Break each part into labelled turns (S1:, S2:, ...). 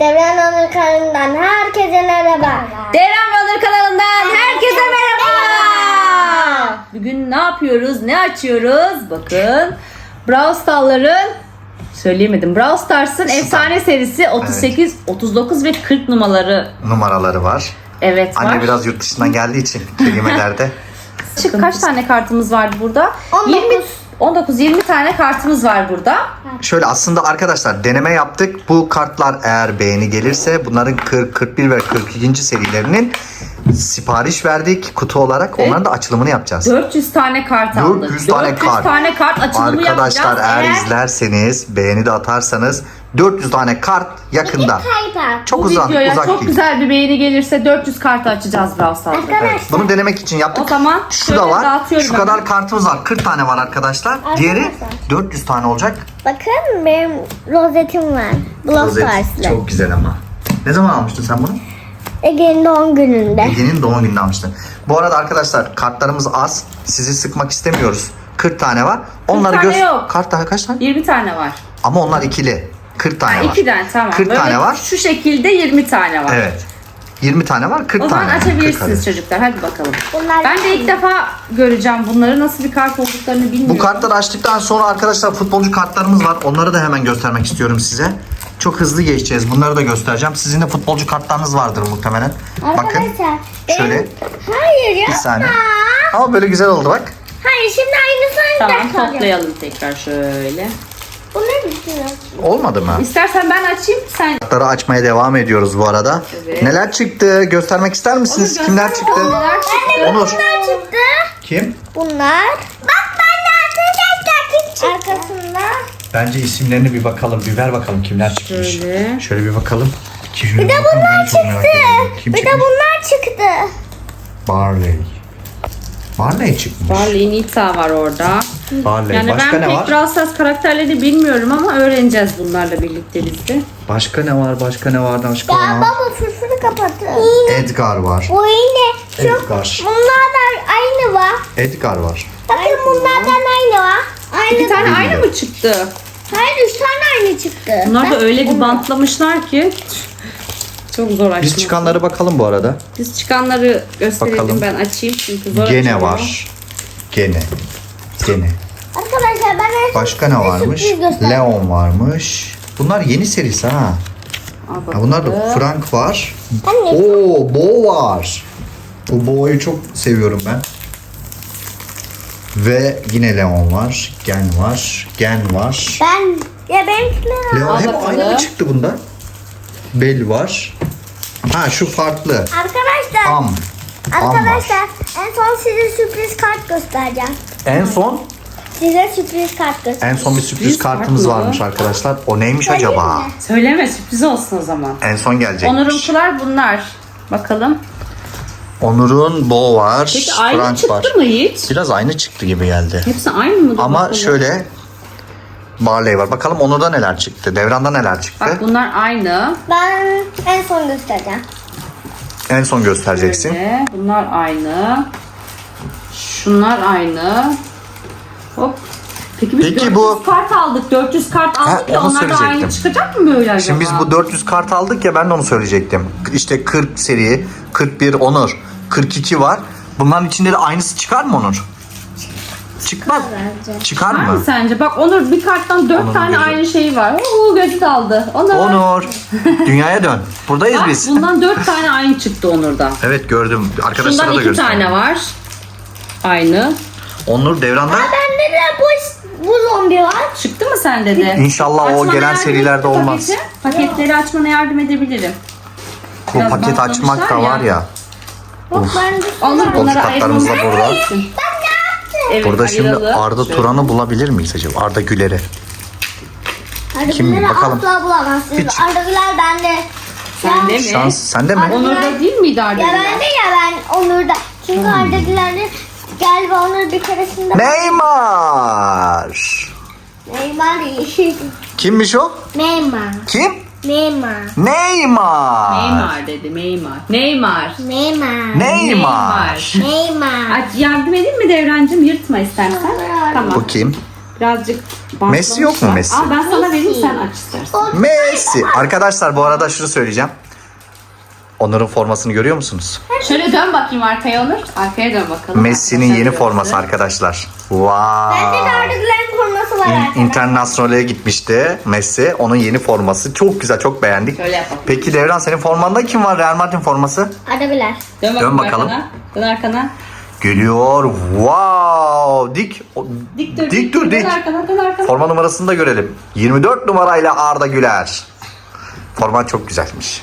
S1: Devran Onur kanalından herkese merhaba.
S2: Devran Runner kanalından herkese merhaba. Bugün ne yapıyoruz? Ne açıyoruz? Bakın. Brawl Stars'ların söyleyemedim. Brawl Stars'ın efsane serisi 38, 39 ve 40 numaraları.
S3: numaraları var.
S2: Evet var.
S3: Anne biraz yurt dışından geldiği için kelimelerde.
S2: Çık kaç tane kartımız vardı burada?
S1: 19.
S2: 20 19 20 tane kartımız var burada.
S3: Şöyle aslında arkadaşlar deneme yaptık. Bu kartlar eğer beğeni gelirse bunların 40, 41 ve 42. serilerinin sipariş verdik kutu olarak. Onların da açılımını yapacağız.
S2: 400 tane kart aldık.
S3: 400 tane kart.
S2: tane kart açılımı
S3: Arkadaşlar
S2: yapacağız.
S3: eğer izlerseniz beğeni de atarsanız 400 tane kart yakında. Çok
S2: bu
S3: uzak,
S2: videoya
S3: uzak
S2: çok
S3: değil.
S2: güzel bir beğeni gelirse 400 kart açacağız Brawl Stars'ta.
S1: Arkadaşlar.
S3: Evet, bunu denemek için yaptık.
S2: O zaman
S3: şu
S2: şöyle
S3: da var.
S2: dağıtıyorum
S3: Şu
S2: hemen.
S3: kadar kartımız var. 40 tane var arkadaşlar. Diğeri 400 tane olacak.
S1: Bakın benim rozetim var. Block
S3: Rozet
S1: Stars'lı.
S3: çok güzel ama. Ne zaman almıştın sen bunu?
S1: Ege'nin doğum gününde.
S3: Ege'nin doğum gününde almıştın. Bu arada arkadaşlar kartlarımız az. Sizi sıkmak istemiyoruz. 40 tane var. Onları
S2: tane
S3: göz
S2: yok.
S3: Kart daha kaç tane?
S2: 20 tane var.
S3: Ama onlar ikili. 40 tane
S2: Ha,
S3: var.
S2: iki tane tamam.
S3: 40
S2: Böyle
S3: tane var.
S2: Şu şekilde 20 tane var.
S3: Evet. 20 tane var. 40
S2: O
S3: tane.
S2: zaman
S3: 40
S2: açabilirsiniz çocuklar. Hadi bakalım.
S1: Bunlar
S2: Ben de ilk defa göreceğim bunları. Nasıl bir kart olduklarını bilmiyorum.
S3: Bu kartları açtıktan sonra arkadaşlar futbolcu kartlarımız var. Onları da hemen göstermek istiyorum size. Çok hızlı geçeceğiz. Bunları da göstereceğim. Sizin de futbolcu kartlarınız vardır muhtemelen. Bakın.
S1: Arkadaşlar. benim-
S3: şöyle.
S1: Hayır ya.
S3: Bir saniye. Ama böyle güzel oldu bak.
S1: Hayır şimdi aynısını
S2: Tamam
S1: tekrar
S2: toplayalım tekrar şöyle.
S1: Bu ne düşünüyorsun?
S3: Olmadı mı?
S2: İstersen ben açayım sen.
S3: Kartları açmaya devam ediyoruz bu arada.
S2: Evet.
S3: Neler çıktı? Göstermek ister misiniz?
S2: Onur,
S3: Kimler
S2: göster
S3: çıktı?
S2: Neler çıktı?
S3: Onur.
S1: Bunlar çıktı.
S3: Kim?
S1: Bunlar. Bak ben de arkadaşlar kim çıktı? Arkasında.
S3: Bence isimlerini bir bakalım. Bir ver bakalım kimler çıkmış.
S2: Şöyle.
S3: Şöyle bir bakalım.
S1: Bir de bunlar çıktı.
S3: Kim
S1: Bir de
S3: çıkmış?
S1: bunlar çıktı.
S3: Barley. Barley çıkmış.
S2: Barley Nita var orada.
S3: Barley.
S2: Yani
S3: Başka
S2: ben
S3: ne
S2: pek
S3: var?
S2: Brawl Stars karakterleri bilmiyorum ama öğreneceğiz bunlarla birlikte biz de.
S3: Başka ne var? Başka ne var? Başka
S1: Ya
S3: ne var?
S1: baba fırfırı kapatın.
S3: Edgar var.
S1: Bu yine çok
S3: Edgar.
S1: bunlardan aynı var.
S3: Edgar var.
S1: Bakın bunlardan aynı var. Aynı.
S2: İki tane aynı mı çıktı?
S1: Hayır üç tane aynı çıktı.
S2: Bunlar da
S1: Bak,
S2: öyle bir bantlamışlar ki çok zor açmak.
S3: Biz çıkanları bakalım bu arada.
S2: Biz çıkanları gösterelim
S3: Bakalım.
S2: ben açayım çünkü zor
S3: Gene
S2: açılıyor.
S3: var. Gene. Gene.
S1: Arkadaşlar ben en
S3: Başka ne varmış?
S1: sürpriz.
S3: Leon varmış. Bunlar yeni serisi ha.
S2: Al
S3: Ha
S2: bakalım.
S3: bunlar da Frank var.
S1: Anne.
S3: Oo, Bo var. Bu Bo'yu çok seviyorum ben. Ve yine Leon var. Gen var. Gen var.
S1: Ben ya benimkiler
S3: Leon
S2: Al
S3: hep
S2: bakalım.
S3: aynı mı çıktı bunda? Bell var. Ha şu farklı.
S1: Arkadaşlar
S3: Am. Am var.
S1: Arkadaşlar en son size sürpriz kart göstereceğim.
S3: En son
S1: Size sürpriz kart
S3: en son bir sürpriz
S2: Sürpriz
S3: kartımız
S2: kart mı?
S3: varmış arkadaşlar. O neymiş acaba?
S1: mi?
S2: Söyleme sürpriz olsun o zaman.
S3: En son gelecekmiş.
S2: Onurumkular bunlar. Bakalım.
S3: Onur'un Bo var.
S2: Peki aynı
S3: Frank
S2: çıktı
S3: var.
S2: mı hiç?
S3: Biraz aynı çıktı gibi geldi.
S2: Hepsi aynı mı? Dur
S3: Ama
S2: bakalım.
S3: şöyle Barley var. Bakalım Onur'da neler çıktı. Devran'da neler çıktı?
S2: Bak bunlar aynı.
S1: Ben en son göstereceğim.
S3: En son göstereceksin.
S2: Böyle. Bunlar aynı. Şunlar aynı. Hop. Peki biz
S3: Peki
S2: 400
S3: bu-
S2: kart aldık. 400 kart aldık ya
S3: onu
S2: onlar da aynı
S3: söyleyecektim.
S2: çıkacak mı böyle acaba?
S3: Şimdi biz bu 400 kart aldık ya ben de onu söyleyecektim. İşte 40 seri, 41 Onur, 42 var. Bunların içinde de aynısı çıkar mı Onur? Çıkmaz.
S1: Bence.
S3: Çıkar
S2: Var mı
S3: mı?
S2: sence? Bak Onur bir karttan 4
S3: Onur'un
S2: tane
S3: gözü.
S2: aynı şey var. Oo gözü daldı. Onur.
S3: Onur, dünyaya dön. Buradayız
S2: Bak,
S3: biz.
S2: bundan 4 tane aynı çıktı Onur'dan.
S3: Evet gördüm. Arkadaşlara
S2: Şundan
S3: da
S2: 2
S3: gösterdim.
S2: tane var. Aynı.
S3: Onur Devran'da
S1: Bende de bu, bu zombi var.
S2: Çıktı mı sende de?
S3: İnşallah o
S2: Açmana
S3: gelen
S2: yardım
S3: serilerde olmaz.
S2: paketi. Paketleri açmana yardım edebilirim.
S3: bu
S2: Biraz
S3: paket açmak da var ya.
S1: Bak bende
S2: Onur
S3: Futbolcu
S2: bunları
S3: kartlarımız da
S2: ayırmamız
S3: burada.
S2: lazım. Evet,
S3: Burada şimdi
S2: ayıralım.
S3: Arda
S2: Şöyle.
S3: Turan'ı bulabilir miyiz acaba? Arda Güler'i.
S1: Hadi
S3: Kim?
S1: bunları
S3: Bakalım.
S1: asla bulamazsınız.
S3: Hiç.
S1: Aradakiler bende.
S2: Sende mi?
S3: Şans sende mi?
S2: Onur'da değil miydi
S1: Ya
S2: Arda'da?
S1: bende ya ben Onur'da. Çünkü
S3: Hmm.
S1: Galiba Onur bir keresinde
S3: Neymar.
S1: Neymar iyi.
S3: Kimmiş o?
S1: Neymar.
S3: Kim?
S1: Neymar.
S3: Neymar.
S2: Neymar dedi Neymar. Neymar.
S1: Neymar.
S3: Neymar.
S1: Neymar.
S2: Aç yardım edeyim mi Devrancığım? Yırtma istersen.
S1: Tamam.
S3: Bu kim?
S2: birazcık.
S3: Messi yok mu Messi?
S2: Aa, ben sana vereyim sen aç istersen.
S3: Messi. Arkadaşlar bu arada şunu söyleyeceğim. Onur'un formasını görüyor musunuz?
S2: Şöyle dön bakayım arkaya Onur. Arkaya dön bakalım.
S3: Messi'nin yeni forması arkadaşlar.
S1: Bende
S3: Wow.
S1: gördüklerin forması var arkadaşlar.
S3: International'e gitmişti Messi. Onun yeni forması. Çok güzel, çok beğendik.
S2: Şöyle yapalım.
S3: Peki Devran senin formanda kim var? Real Madrid forması?
S1: Arda Güler.
S2: Dön,
S3: Dön
S2: bakalım. Arkana. Dön arkana.
S3: Geliyor. Wow. Dik. o-
S2: Dik dur.
S3: Dik dur, dik.
S2: Dön arkana dön arkana.
S3: Forma numarasını da görelim. 24 numarayla Arda Güler. Forman çok güzelmiş.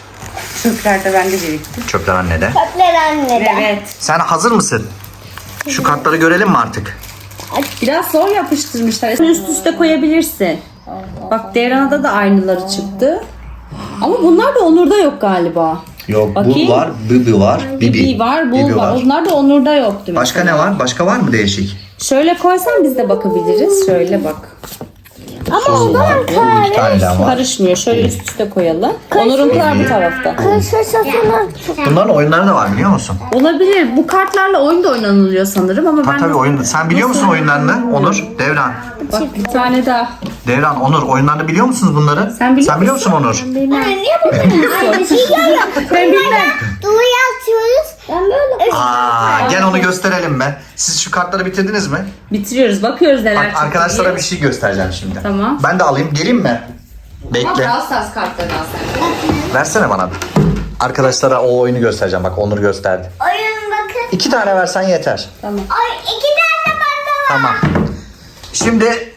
S2: Çöpler de bende birikti.
S3: Çöpler annede.
S1: Kökler annede.
S2: Evet.
S3: Sen hazır mısın? Şu kartları görelim mi artık?
S2: Biraz zor yapıştırmışlar. Üst üste koyabilirsin. Bak Devran'da da aynıları çıktı. Ama bunlar da Onur'da yok galiba.
S3: Yok
S2: Bakayım.
S3: bu var, Bibi var, Bibi.
S2: Bibi var,
S3: Bibi
S2: Bul var. Onlar da Onur'da yoktu.
S3: Başka
S2: mesela.
S3: ne var? Başka var mı değişik?
S2: Şöyle koysan biz de bakabiliriz. Şöyle bak.
S1: Ama o zaman
S3: iki tane daha var.
S2: Karışmıyor. Şöyle üst üste koyalım. Onur'unkiler bu tarafta.
S1: Kışışasını.
S3: Bunların oyunları da var biliyor musun?
S2: Olabilir. Bu kartlarla oyun da oynanılıyor sanırım ama
S3: Ha
S2: ben
S3: tabii oyun. Sen biliyor musun oyunlarını? Onur, Devran.
S2: Bak bir tane daha.
S3: Devran, Onur oyunlarını biliyor musunuz bunları?
S2: Sen biliyor
S3: biliyor musun Onur?
S1: Niye bu kadar aynı şey yiyorum?
S2: Ben bilmem.
S1: Duvarı atıyoruz. Ben böyle
S3: Aa, gel onu gösterelim be. Siz şu kartları bitirdiniz mi?
S2: Bitiriyoruz. Bakıyoruz neler
S3: Bak
S2: çıktı
S3: arkadaşlara
S2: diye.
S3: bir şey göstereceğim şimdi.
S2: Tamam.
S3: Ben de alayım. Geleyim mi?
S2: Ama
S3: Bekle.
S2: Brawl kartlarını al sen.
S3: Versene bana. Arkadaşlara o oyunu göstereceğim. Bak Onur gösterdi.
S1: oyun bakın.
S3: İki tane versen yeter.
S2: Tamam.
S1: Ay iki tane bende var.
S3: Tamam. Şimdi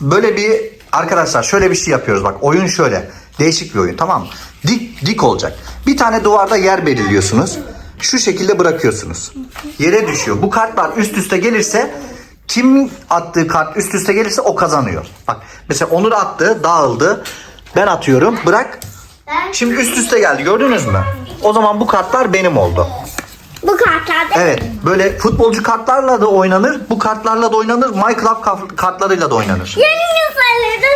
S3: böyle bir arkadaşlar şöyle bir şey yapıyoruz bak oyun şöyle değişik bir oyun tamam mı? Dik dik olacak. Bir tane duvarda yer belirliyorsunuz. Şu şekilde bırakıyorsunuz. Yere düşüyor. Bu kartlar üst üste gelirse kim attığı kart üst üste gelirse o kazanıyor. Bak mesela Onur attı, dağıldı. Ben atıyorum. Bırak. Şimdi üst üste geldi. Gördünüz mü? O zaman bu kartlar benim oldu.
S1: Bu kartlarda
S3: Evet böyle futbolcu kartlarla da oynanır. Bu kartlarla da oynanır. Minecraft kaf- kartlarıyla da oynanır.
S1: yeni sayılır.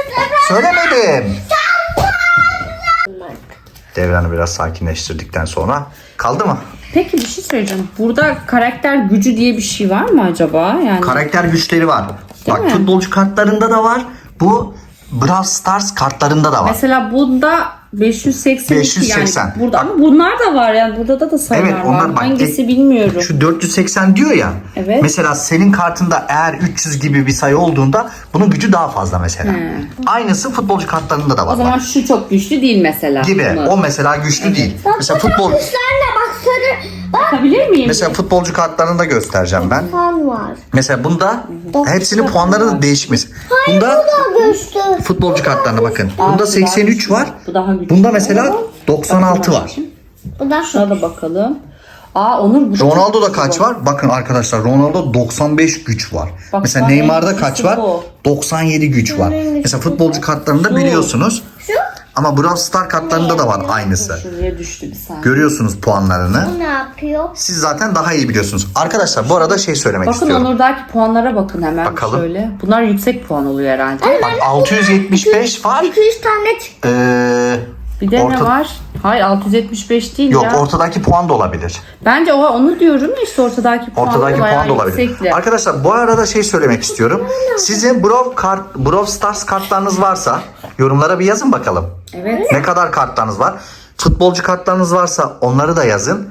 S3: Söylemedim. Devranı biraz sakinleştirdikten sonra kaldı mı?
S2: Peki bir şey söyleyeceğim. Burada karakter gücü diye bir şey var mı acaba? Yani
S3: Karakter güçleri var.
S2: Değil
S3: Bak
S2: mi?
S3: futbolcu kartlarında da var. Bu Brawl Stars kartlarında da var.
S2: mesela bunda 582
S3: 580.
S2: yani burada
S3: Bak-
S2: ama bunlar da var yani burada da da sayılar
S3: Evet, onlar
S2: var.
S3: bak,
S2: Hangisi
S3: e-
S2: bilmiyorum.
S3: Şu 480 diyor ya.
S2: Evet.
S3: Mesela senin kartında eğer 300 gibi bir sayı olduğunda bunun gücü daha fazla mesela. Aynısı futbolcu kartlarında da var.
S2: o zaman şu çok güçlü değil mesela.
S3: gibi.
S2: Bunu.
S3: O mesela güçlü değil. Mesela futbol
S1: Kuşlarla bak Bak
S2: Bakabilir miyim?
S3: mesela futbolcu kartlarını da göstereceğim ben.
S1: fan var.
S3: Mesela bunda hepsinin puanları da değişmiş. Bunda
S1: Daha güçlü.
S3: futbolcu kartlarına bakın. Bunda
S2: Daha
S3: 83
S2: güçlü.
S3: var.
S2: Bu daha güçlü.
S3: Bunda mesela 96 var.
S1: Bu da
S2: Şuna da bakalım. Aa Onur bu
S3: Ronaldo'da kaç var? Bakın arkadaşlar Ronaldo 95 güç var.
S2: Bak,
S3: Mesela Neymar'da
S2: en
S3: kaç
S2: iyisi
S3: var?
S2: bu.
S3: 97 güç var. Mesela futbolcu kartlarında biliyorsunuz. Ama Brawl Star kartlarında da var aynısı.
S2: Şuraya düştü bir saniye.
S3: Görüyorsunuz puanlarını.
S1: Bu ne yapıyor?
S3: Siz zaten daha iyi biliyorsunuz. Arkadaşlar bu arada şey söylemek
S2: Bakın
S3: istiyorum.
S2: Onur'daki puanlara bakın hemen
S3: Bakalım.
S2: şöyle. Bunlar yüksek puan oluyor herhalde.
S3: Bak 675 var.
S1: 200 tane çıktı.
S3: Ee,
S2: Bir de
S3: Orta-
S2: ne var? Hayır 675 değil
S3: yok
S2: ya.
S3: ortadaki puan da olabilir.
S2: Bence o onu diyorum ya işte ortadaki puan
S3: Ortadaki
S2: bayağı
S3: puan da olabilir.
S2: yüksekli.
S3: Arkadaşlar bu arada şey söylemek istiyorum. Sizin Brawl, kart, Brawl Stars kartlarınız varsa yorumlara bir yazın bakalım.
S2: Evet.
S3: Ne kadar kartlarınız var? Futbolcu kartlarınız varsa onları da yazın.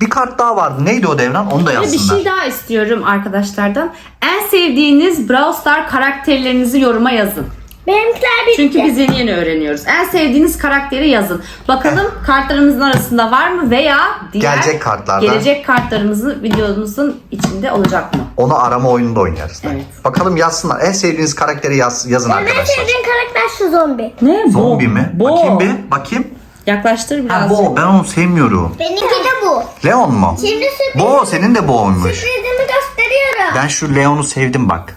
S3: Bir kart daha vardı. Neydi o Devran? Onu da
S2: Ve bir
S3: yazsınlar.
S2: şey daha istiyorum arkadaşlardan. En sevdiğiniz Brawl Star karakterlerinizi yoruma yazın.
S1: Benimkiler bitti.
S2: Çünkü biz yeni yeni öğreniyoruz. En sevdiğiniz karakteri yazın. Bakalım kartlarımızın arasında var mı veya diğer
S3: Gelecek kartlardan.
S2: gelecek kartlarımızın videomuzun içinde olacak mı?
S3: Onu arama oyununda oynarız.
S2: Evet.
S3: Bakalım yazsınlar. En sevdiğiniz karakteri yaz, yazın
S1: En
S3: arkadaşlar.
S1: sevdiğim karakter şu zombi.
S2: Ne?
S3: Zombi mi?
S2: Bo.
S3: Bakayım bir. Bakayım.
S2: Yaklaştır
S3: Ha,
S2: biraz.
S3: Bo. Ben onu sevmiyorum.
S1: Benimki de bu.
S3: Leon mu?
S1: Şimdi sürpriz,
S3: Bo senin de Bo'ymuş.
S1: sürprizimi gösteriyorum.
S3: Ben şu Leon'u sevdim bak.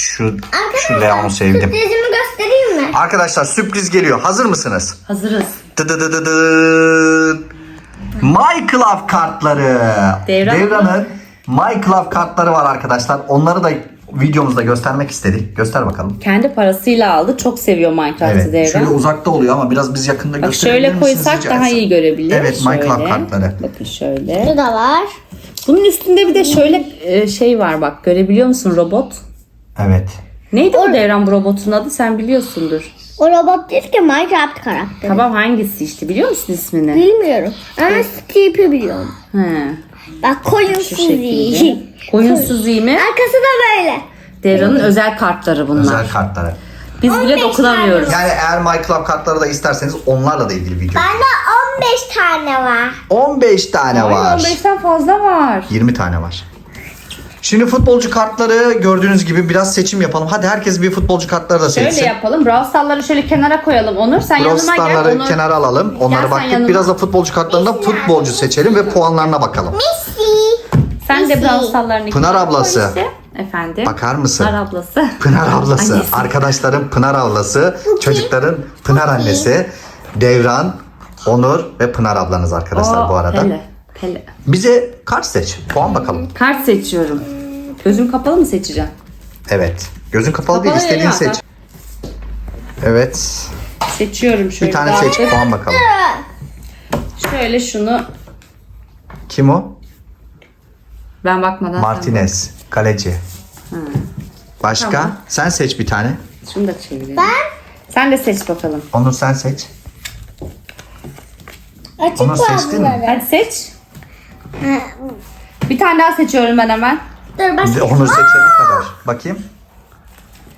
S3: Şu, şu
S1: Arkadaşlar
S3: Leon'u sevdim.
S1: sürprizimi göstereyim mi?
S3: Arkadaşlar sürpriz geliyor. Hazır mısınız?
S2: Hazırız.
S3: Dıdıdıdıdıt. Minecraft kartları.
S2: Devran?
S3: Devran'ın Minecraft kartları var arkadaşlar. Onları da videomuzda göstermek istedik. Göster bakalım.
S2: Kendi parasıyla aldı. Çok seviyor Minecraft'ı
S3: Evet.
S2: Devran.
S3: Şöyle uzakta oluyor ama biraz biz yakında
S2: Bak
S3: gösterebilir
S2: şöyle
S3: misiniz
S2: koysak daha iyi görebilir.
S3: Evet Minecraft
S2: Şöyle.
S3: kartları.
S2: Bakın şöyle.
S1: Bu da var.
S2: Bunun üstünde bir de şöyle e, şey var bak görebiliyor musun robot?
S3: Evet.
S2: Neydi bu Devran bu robotun adı? Sen biliyorsundur.
S1: O robot değil ki Minecraft karakteri.
S2: Tamam hangisi işte biliyor musun ismini?
S1: Bilmiyorum. Ama Steve'i biliyorum.
S2: He.
S1: Bak koyun sizi.
S2: Koyunsuz iyi mi?
S1: Arkası da böyle.
S2: Devran'ın özel kartları bunlar.
S3: Özel kartları.
S2: Biz bile
S1: 15
S2: dokunamıyoruz.
S3: Yani eğer Club kartları da isterseniz onlarla da ilgili video.
S1: Bende 15 tane var.
S3: 15 tane
S2: Ay,
S3: var.
S2: 15'ten fazla var.
S3: 20 tane var. Şimdi futbolcu kartları gördüğünüz gibi biraz seçim yapalım. Hadi herkes bir futbolcu kartları da
S2: Şöyle
S3: seçsin.
S2: yapalım. Brawl Star'ları şöyle kenara koyalım. Onur sen
S3: Brawl
S2: yanıma gel.
S3: Star'ları
S2: Onur.
S3: kenara alalım. Onlara baktık.
S2: yanıma.
S3: Biraz da futbolcu kartlarında futbolcu seçelim ve puanlarına bakalım.
S1: Messi.
S2: Sen de
S1: Messi.
S2: Brawl Star'larını
S3: Pınar ablası.
S2: işte. Efendim.
S3: Bakar mısın?
S2: Pınar ablası.
S3: Pınar ablası,
S2: Annesi.
S3: arkadaşların Pınar ablası, çocukların Pınar annesi, Devran, Onur ve Pınar ablanız arkadaşlar
S2: Oo,
S3: bu arada.
S2: Pele. Pele.
S3: Bize kart seç. Puan bakalım.
S2: Kart seçiyorum. Gözüm kapalı mı seçeceğim?
S3: Evet. Gözün kapalı, değil,
S2: Kapalı
S3: istediğini
S2: ya,
S3: seç. Evet.
S2: Seçiyorum şöyle.
S3: Bir tane seç, puan bakalım.
S2: Şöyle şunu
S3: Kim o?
S2: ben bakmadan
S3: Martinez, kaleci. Başka?
S2: Tamam.
S3: Sen seç bir tane.
S2: bak. Şunu da çevirelim. Sen de seç bakalım.
S3: Onur sen seç.
S1: Açık
S3: Onu seçtin mi?
S2: Hadi seç. Bir tane daha seçiyorum ben hemen.
S1: Dur başka.
S3: Onur seçene kadar. Bakayım.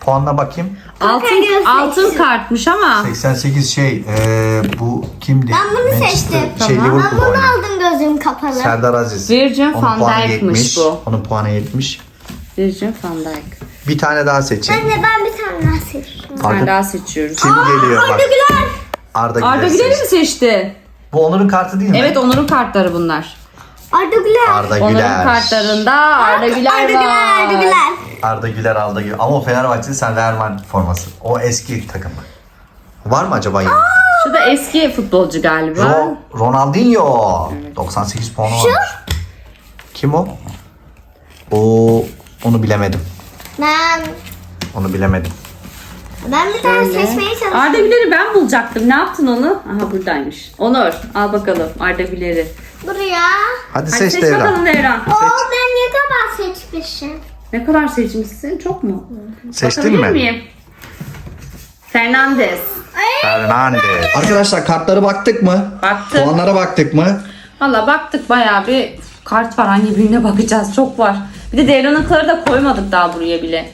S3: Puanla bakayım.
S2: Altın, altın kartmış ama.
S3: 88 şey. eee, bu kimdi?
S1: Ben bunu
S3: Manchester-
S1: seçtim.
S3: Şey,
S2: Tamam.
S1: Ben
S3: Liverpool
S1: bunu
S3: oynadı.
S1: aldım gözüm kapalı.
S3: Serdar Aziz.
S2: Virgin
S3: Onun
S2: van
S3: puanı 70.
S2: bu.
S3: Onun puanı 70.
S2: Virgin van Dijk.
S3: Bir tane daha seçin.
S1: Anne ben bir tane daha seçtim.
S2: Bir tane
S3: Arda-
S2: daha seçiyoruz.
S3: Kim geliyor bak.
S1: Arda Güler.
S3: Arda Güler.
S2: Arda Güler'i mi
S3: seç.
S2: seçti?
S3: Bu Onur'un kartı değil mi?
S2: Evet Onur'un kartları bunlar.
S1: Arda Güler.
S3: Arda Güler.
S2: kartlarında Arda Güler
S1: Arda
S2: var.
S1: Güler. Arda Güler.
S3: Arda Güler, Arda Güler. Ama o Fenerbahçe'de sen Real Madrid forması. O eski takımı. Var mı acaba yeni?
S2: Şu da eski futbolcu galiba.
S3: Ro- Ronaldinho. 98 puanı varmış. Kim o? O onu bilemedim.
S1: Ben
S3: Onu bilemedim.
S1: ben bir tane seçmeye çalıştım.
S2: Arda Güler'i ben bulacaktım. Ne yaptın onu? Aha buradaymış. Onur al bakalım Arda Güler'i.
S1: Buraya.
S3: Hadi,
S2: Hadi
S3: seç,
S2: seç
S3: Devran.
S2: bakalım Devran.
S1: Oo ben ne kadar seçmişim.
S2: Ne kadar seçmişsin? Çok mu?
S3: Seçtin
S2: Bakabilir
S3: mi?
S2: miyim? Fernandez.
S3: Fernandez. Arkadaşlar kartlara baktık mı?
S2: Baktık.
S3: Puanlara baktık mı?
S2: Valla baktık bayağı bir kart var. Hangi birine bakacağız? Çok var. Bir de Devran'ınkileri da koymadık daha buraya bile.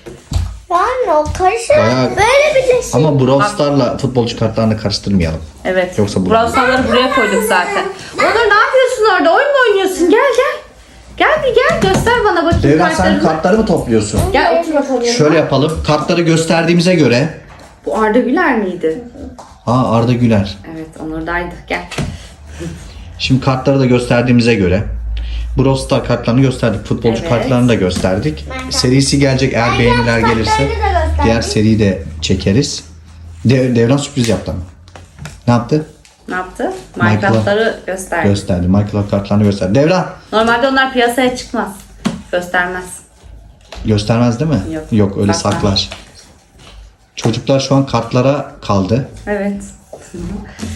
S1: Yani o karışık.
S3: Bayağı-
S1: Böyle bir de şey.
S3: Ama Brawl Star'la futbolcu kartlarını karıştırmayalım.
S2: Evet.
S3: Yoksa bu-
S2: Brawl Stars'ları buraya koyduk zaten. Onur ne yapıyorsun orada? Oyun mu oynuyorsun? Gel gel. Gel bir gel göster bana bakayım
S3: Devran sen
S2: kartlarını.
S3: kartları mı topluyorsun?
S2: Gel otur bakalım.
S3: Şöyle yapalım. Kartları gösterdiğimize göre.
S2: Bu Arda Güler miydi?
S3: Ha Arda Güler.
S2: Evet Onur'daydı. Gel.
S3: Şimdi kartları da gösterdiğimize göre. Brawl Star kartlarını gösterdik. Futbolcu
S2: Evet.
S3: kartlarını da gösterdik. Serisi gelecek eğer beğeniler gelirse.
S1: da.
S3: Diğer seriyi de çekeriz. De- Devran sürpriz yaptı ama. Ne yaptı?
S2: Ne yaptı? Minecraft'ları gösterdi.
S3: Gösterdi. Michael kartlarını gösterdi. Devran
S2: Normalde onlar piyasaya çıkmaz. Göstermez.
S3: göstermez değil mi?
S2: Yok.
S3: öyle
S2: Saklar.
S3: saklar. Çocuklar şu an kartlara kaldı.
S2: Evet. O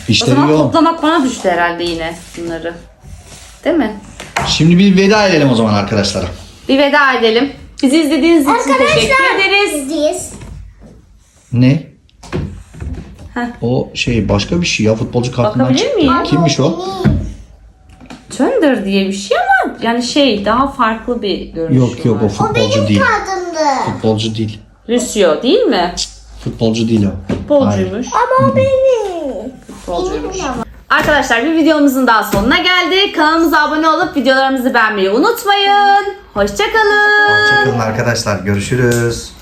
S3: İşleri
S2: zaman
S3: yoğun.
S2: toplamak bana düştü herhalde yine bunları. Değil mi?
S3: Şimdi bir veda edelim o zaman arkadaşlara.
S2: Bir veda edelim. Bizi izlediğiniz için teşekkür
S1: Arkadaşlar.
S2: ederiz.
S1: Bizdeyiz.
S3: Ne?
S2: Heh.
S3: O şey başka bir şey ya futbolcu kartından
S2: Bakabilir
S3: çıktı.
S2: miyim?
S3: Kimmiş o?
S2: Thunder diye bir şey ama yani şey daha farklı bir görünüş
S3: Yok yok o futbolcu değil.
S1: Kadındı.
S3: Futbolcu değil.
S2: Lucio değil mi?
S3: Futbolcu değil o. Hayır.
S2: Futbolcuymuş.
S1: Ama o benim.
S2: Futbolcuymuş. Arkadaşlar bir videomuzun daha sonuna geldik. Kanalımıza abone olup videolarımızı beğenmeyi unutmayın. Hoşçakalın.
S3: Hoşçakalın arkadaşlar. Görüşürüz.